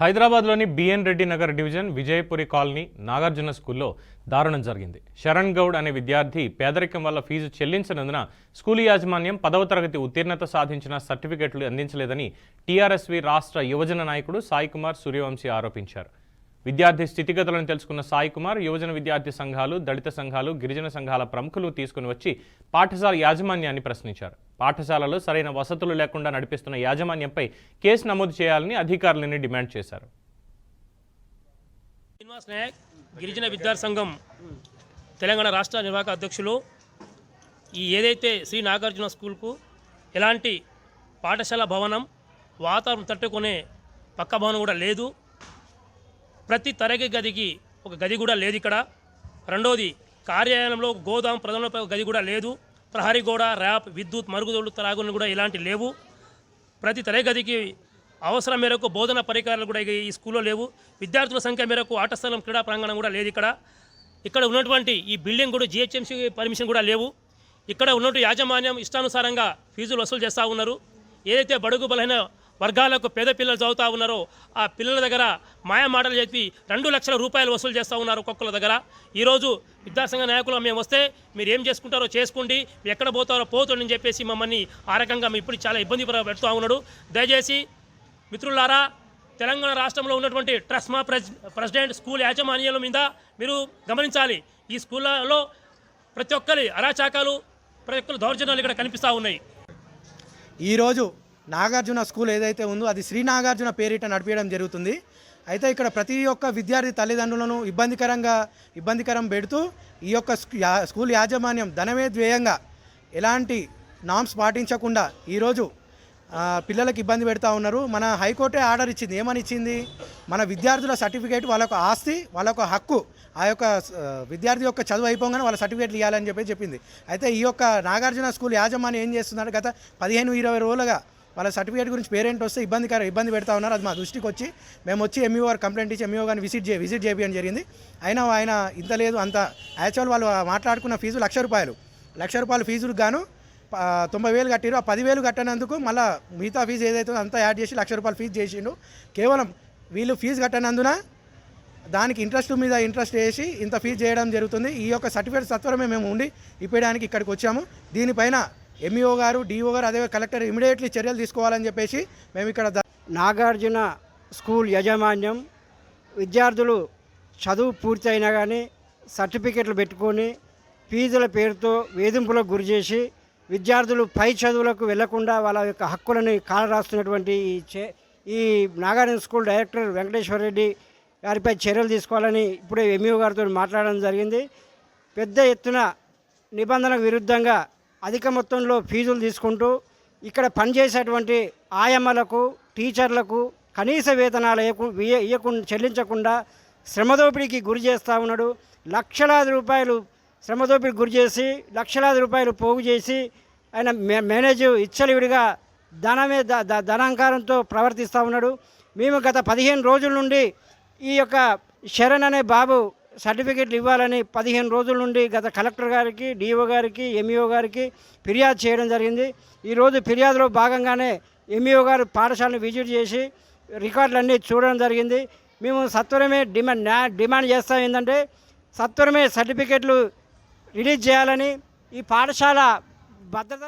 హైదరాబాద్లోని BN Reddy Nagar division Vijayapuri colony Nagarjuna స్కూల్లో దారుణం జరిగింది. శరణ్ గౌడ్ అనే విద్యార్థి పేదరికం వల్ల ఫీజు చెల్లించినందున స్కూల్ యాజమాన్యం పదవ తరగతి ఉత్తీర్ణత సాధించిన సర్టిఫికెట్లు అందించలేదని టీఆర్ఎస్వి రాష్ట్ర యువజన నాయకుడు సాయికుమార్ సూర్యవంశీ ఆరోపించారు. విద్యార్థి స్థితిగతులను తెలుసుకున్న సాయి కుమార్ యువజన విద్యార్థి సంఘాలు దళిత సంఘాలు గిరిజన సంఘాల ప్రముఖులు తీసుకుని వచ్చి పాఠశాల యాజమాన్యాన్ని ప్రశ్నించారు. పాఠశాలలో సరైన వసతులు లేకుండా నడిపిస్తున్న యాజమాన్యంపై కేసు నమోదు చేయాలని అధికారులని డిమాండ్ చేశారు. శ్రీనివాస్ నాయక్ గిరిజన విద్యార్థి సంఘం తెలంగాణ రాష్ట్ర నిర్వాహక అధ్యక్షులు. ఈ ఏదైతే శ్రీ నాగార్జున స్కూల్కు ఎలాంటి పాఠశాల భవనం వాతావరణం తట్టుకునే పక్క భవనం కూడా లేదు. ప్రతి తరగతి గదికి ఒక గది కూడా లేదు ఇక్కడ. రెండోది కార్యాలయంలో గోదాం ప్రధాన గది కూడా లేదు. ప్రహరీ గోడ ర్యాప్ విద్యుత్ మరుగుదొడ్లు త్రాగులు కూడా ఇలాంటి లేవు. ప్రతి తరగతికి అవసరం మేరకు బోధన పరికరాలు కూడా ఈ స్కూల్లో లేవు. విద్యార్థుల సంఖ్య మేరకు ఆట స్థలం క్రీడా ప్రాంగణం కూడా లేదు ఇక్కడ. ఇక్కడ ఉన్నటువంటి ఈ బిల్డింగ్ కూడా జిహెచ్ఎంసీ పర్మిషన్ కూడా లేవు. ఇక్కడ ఉన్నటువంటి యాజమాన్యం ఇష్టానుసారంగా ఫీజులు వసూలు చేస్తూ ఉన్నారు. ఏదైతే బడుగు బలైన వర్గాలకు పేద పిల్లలు చదువుతూ ఉన్నారో ఆ పిల్లల దగ్గర మాయ మాటలు చెప్పి రెండు లక్షల రూపాయలు వసూలు చేస్తూ ఉన్నారు ఒక్కొక్కల దగ్గర. ఈరోజు విద్యాసంఘ నాయకులు మేము వస్తే మీరు ఏం చేసుకుంటారో చేసుకోండి ఎక్కడ పోతారో పోతుండని చెప్పేసి మమ్మల్ని ఆ రకంగా ఇప్పుడు చాలా ఇబ్బంది పెడుతూ ఉన్నాడు. దయచేసి మిత్రులారా తెలంగాణ రాష్ట్రంలో ఉన్నటువంటి ట్రస్మా ప్రెస్ ప్రెసిడెంట్ స్కూల్ యాజమాన్యాల మీద మీరు గమనించాలి. ఈ స్కూళ్ళలో ప్రతి ఒక్కరి అరాచకాలు ప్రతి ఒక్కరి దౌర్జన్యాలు ఇక్కడ కనిపిస్తూ ఉన్నాయి. ఈరోజు నాగార్జున స్కూల్ ఏదైతే ఉందో అది శ్రీ నాగార్జున పేరిట నడిపించడం జరుగుతుంది. అయితే ఇక్కడ ప్రతి ఒక్క విద్యార్థి తల్లిదండ్రులను ఇబ్బందికరంగా ఇబ్బందికరం పెడుతూ ఈ యొక్క స్కూల్ యాజమాన్యం ధనమే ధ్యేయంగా ఎలాంటి నామ్స్ పాటించకుండా ఈరోజు పిల్లలకు ఇబ్బంది పెడతా ఉన్నారు. మన హైకోర్టే ఆర్డర్ ఇచ్చింది. ఏమని ఇచ్చింది? మన విద్యార్థుల సర్టిఫికేట్ వాళ్ళకు ఆస్తి వాళ్ళకు హక్కు ఆ యొక్క విద్యార్థి యొక్క చదువు అయిపోగానే వాళ్ళ సర్టిఫికేట్లు ఇవ్వాలని చెప్పి చెప్పింది. అయితే ఈ యొక్క నాగార్జున స్కూల్ యాజమాన్యం ఏం చేస్తున్నారు గత పదిహేను ఇరవై రోజులుగా వాళ్ళ సర్టిఫికేట్ గురించి పేరెంట్ వస్తే ఇబ్బందికర ఇబ్బంది పెడతా ఉన్నారు. అది మా దృష్టికి వచ్చి మేము వచ్చి ఎంఈఓ గారు కంప్లైంట్ ఇచ్చి ఎంఈఓ గారిని విజిట్ చే విజిట్ చేయడం జరిగింది. అయినా ఆయన ఇంత లేదు అంత యాక్చువల్ వాళ్ళు మాట్లాడుకున్న ఫీజు లక్ష రూపాయలు. లక్ష రూపాయలు ఫీజులకు గాను తొంభై వేలు కట్టిరు ఆ పదివేలు కట్టనందుకు మళ్ళీ మిగతా ఫీజు ఏదైతే అంతా యాడ్ చేసి లక్ష రూపాయలు ఫీజు చేసిండు. కేవలం వీళ్ళు ఫీజు కట్టనందున దానికి ఇంట్రెస్ట్ మీద ఇంట్రెస్ట్ వేసి ఇంత ఫీజు చేయడం జరుగుతుంది. ఈ యొక్క సర్టిఫికేట్ సత్వరమే మేము ఉండి ఇప్పడానికి ఇక్కడికి వచ్చాము. దీనిపైన ఎంఈఓ గారు డిఓ గారు అదే కలెక్టర్ ఇమీడియట్లీ చర్యలు తీసుకోవాలని చెప్పేసి మేము ఇక్కడ నాగార్జున స్కూల్ యాజమాన్యం విద్యార్థులు చదువు పూర్తయినా కానీ సర్టిఫికెట్లు పెట్టుకొని ఫీజుల పేరుతో వేధింపులకు గురి చేసి విద్యార్థులు పై చదువులకు వెళ్ళకుండా వాళ్ళ యొక్క హక్కులని కాలరాస్తున్నటువంటి ఈ చే ఈ నాగార్జున స్కూల్ డైరెక్టర్ వెంకటేశ్వర రెడ్డి గారిపై చర్యలు తీసుకోవాలని ఇప్పుడే ఎంఈఓ గారితో మాట్లాడడం జరిగింది. పెద్ద ఎత్తున నిబంధనకు విరుద్ధంగా అధిక మొత్తంలో ఫీజులు తీసుకుంటూ ఇక్కడ పనిచేసేటువంటి ఆయమ్మలకు టీచర్లకు కనీస వేతనాలు ఇయ్యకు- ఇయ్యకుండా చెల్లించకుండా శ్రమదోపిడికి గురి చేస్తూ ఉన్నాడు. లక్షలాది రూపాయలు శ్రమదోపిడికి గురి చేసి లక్షలాది రూపాయలు పోగు చేసి ఆయన మే మేనేజ్ ఇచ్చలివిడిగా ధనమే ద- ధనాంకారంతో ప్రవర్తిస్తూ ఉన్నాడు. మేము గత పదిహేను రోజుల నుండి ఈ యొక్క శరణ్ అనే బాబు సర్టిఫికెట్లు ఇవ్వాలని పదిహేను రోజుల నుండి గత కలెక్టర్ గారికి డిఓ గారికి ఎంఈఓ గారికి ఫిర్యాదు చేయడం జరిగింది. ఈరోజు ఫిర్యాదులో భాగంగానే ఎంఈఓ గారు పాఠశాలను విజిట్ చేసి రికార్డులన్నీ చూడడం జరిగింది. మేము సత్వరమే డిమాండ్ డిమాండ్ చేస్తాం ఏంటంటే సత్వరమే సర్టిఫికెట్లు రిలీజ్ చేయాలని ఈ పాఠశాల భద్రత